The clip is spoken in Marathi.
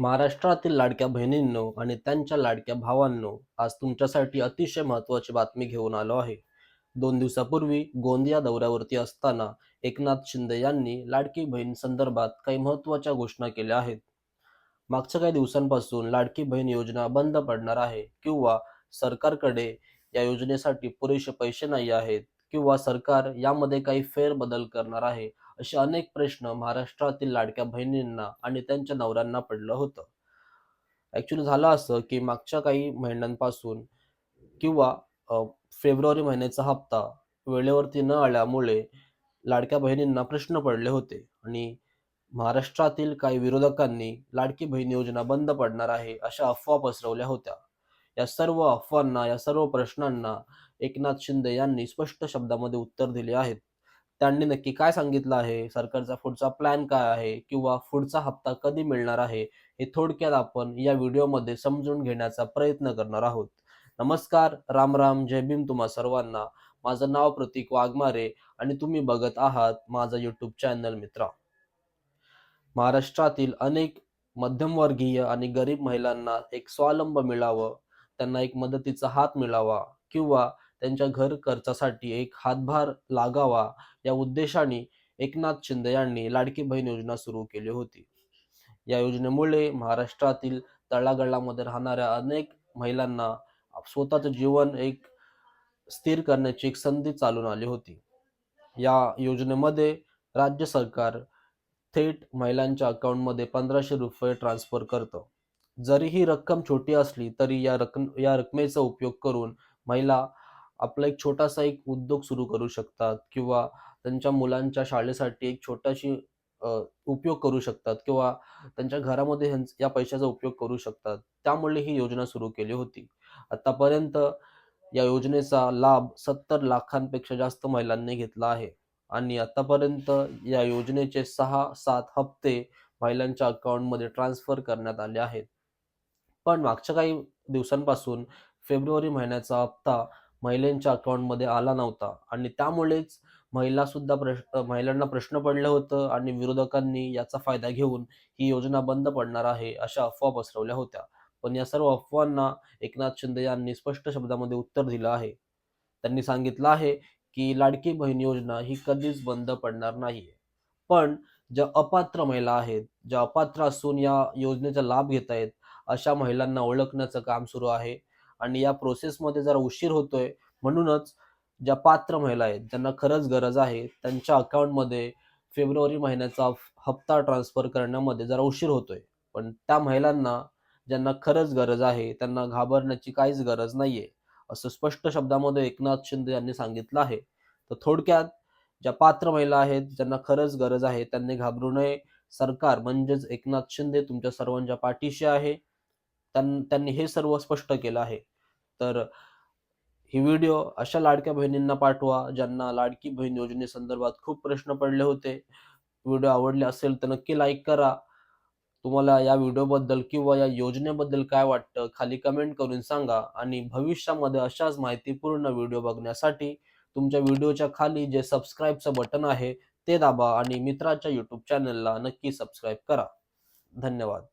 महाराष्ट्रातील लाडक्या बहिणींनो आणि त्यांच्या लाडक्या भावांनो आज तुमच्यासाठी अतिशय महत्त्वाची बातमी घेऊन आलो आहे. दोन दिवसापूर्वी गोंदिया दौऱ्यावरती असताना एकनाथ शिंदे यांनी लाडकी बहीण संदर्भात काही महत्त्वाच्या घोषणा केल्या आहेत. मागच्या काही दिवसांपासून लाडकी बहीण योजना बंद पडणार आहे किंवा सरकारकडे या योजनेसाठी पुरेसे पैसे नाही आहेत किंवा सरकार यामध्ये काही फेरबदल करणार आहे असे अनेक प्रश्न महाराष्ट्रातील लाडक्या बहिणींना आणि त्यांच्या नवऱ्यांना पडलं होतं. ॲक्च्युली झालं असं की मागच्या काही महिन्यांपासून किंवा फेब्रुवारी महिन्याचा हप्ता वेळेवरती न आल्यामुळे लाडक्या बहिणींना प्रश्न पडले होते आणि महाराष्ट्रातील काही विरोधकांनी लाडकी बहीण योजना बंद पडणार आहे अशा अफवा पसरवल्या होत्या. या सर्व अफवांना या सर्व प्रश्नांना एकनाथ शिंदे यांनी स्पष्ट शब्दामध्ये उत्तर दिले आहेत. त्यांनी नक्की काय सांगितलं आहे? सरकारचा पुढचा प्लॅन काय आहे? किंवा पुढचा हप्ता कधी मिळणार आहे? हे थोडक्यात आपण या व्हिडिओमध्ये समजून घेण्याचा प्रयत्न करणार आहोत. नमस्कार राम राम जय भीम तुम्हा सर्वांना. माझं नाव प्रतीक वाघमारे आणि तुम्ही बघत आहात माझा युट्यूब चॅनल मित्रा. महाराष्ट्रातील अनेक मध्यमवर्गीय आणि गरीब महिलांना एक स्वावलंब मिळावं त्यांना एक मदतीचा हात मिळावा किंवा त्यांच्या घर खर्चासाठी एक हातभार लागावा या उद्देशाने एकनाथ शिंदे यांनी लाडकी बहीण योजना सुरू केली होती. या योजनेमुळे महाराष्ट्रातील तळागळामध्ये राहणाऱ्या अनेक महिलांना स्वतःचं जीवन एक स्थिर करण्याची एक संधी चालून आली होती. या योजनेमध्ये राज्य सरकार थेट महिलांच्या अकाउंटमध्ये पंधराशे रुपये ट्रान्सफर करतं. जरी ही रक्कम छोटी असली तरी या रक्कम या रकमेचा उपयोग करून महिला आपला एक छोटासा एक उद्योग सुरू करू शकतात किंवा त्यांच्या मुलांच्या शाळेसाठी एक छोटाशी उपयोग करू शकतात किंवा त्यांच्या घरामध्ये या पैशाचा उपयोग करू शकतात. त्यामुळे ही योजना सुरू केली होती. आतापर्यंत या योजनेचा लाभ सत्तर लाखांपेक्षा जास्त महिलांनी घेतला आहे. आणि आतापर्यंत या योजनेचे सहा सात हप्ते महिलांच्या अकाउंटमध्ये ट्रान्सफर करण्यात आले आहेत. पण मागच्या काही दिवसांपासून फेब्रुवारी महिन्याचा हप्ता महिलांच्या अकाउंटमध्ये आला नव्हता. आणि त्यामुळेच महिला सुद्धा प्रश्न महिलांना प्रश्न पडलं होतं आणि विरोधकांनी याचा फायदा घेऊन ही योजना बंद पडणार आहे अशा अफवा पसरवल्या होत्या. पण या सर्व अफवांना एकनाथ शिंदे यांनी स्पष्ट शब्दामध्ये उत्तर दिलं आहे. त्यांनी सांगितलं आहे की लाडकी बहीण योजना ही कधीच बंद पडणार नाहीये. पण ज्या अपात्र महिला आहेत ज्या अपात्र असून या योजनेचा लाभ घेत आहेत अशा महिलांना ओळखण्याचं काम सुरू आहे. आणि या प्रोसेसमध्ये जरा उशीर होतोय म्हणूनच ज्या पात्र महिला आहेत ज्यांना खरंच गरज आहे त्यांच्या अकाउंटमध्ये फेब्रुवारी महिन्याचा हप्ता ट्रान्सफर करण्यामध्ये जरा उशीर होतोय. पण त्या महिलांना ज्यांना खरंच गरज आहे त्यांना घाबरण्याची काहीच गरज नाहीये असं स्पष्ट शब्दामध्ये एकनाथ शिंदे यांनी सांगितलं आहे. तर थोडक्यात ज्या पात्र महिला आहेत ज्यांना खरंच गरज आहे त्यांनी घाबरू नये. सरकार म्हणजेच एकनाथ शिंदे तुमच्या सर्वांच्या पाठीशी आहे. त्यांनी हे सर्व स्पष्ट केलं आहे. तर ही व्हिडिओ अशा लाडक्या बहिणींना पाठवा ज्यांना लाडकी बहीण योजनेसंदर्भात खूप प्रश्न पडले होते. व्हिडिओ आवडले असेल तर नक्की लाईक करा. तुम्हाला या व्हिडिओबद्दल किंवा या योजनेबद्दल काय वाटतं खाली कमेंट करून सांगा. आणि भविष्यामध्ये अशाच माहितीपूर्ण व्हिडिओ बघण्यासाठी तुमच्या व्हिडिओच्या खाली जे सबस्क्राईबचं बटन आहे ते दाबा आणि मित्राच्या यूट्यूब चॅनलला नक्की सबस्क्राईब करा. धन्यवाद.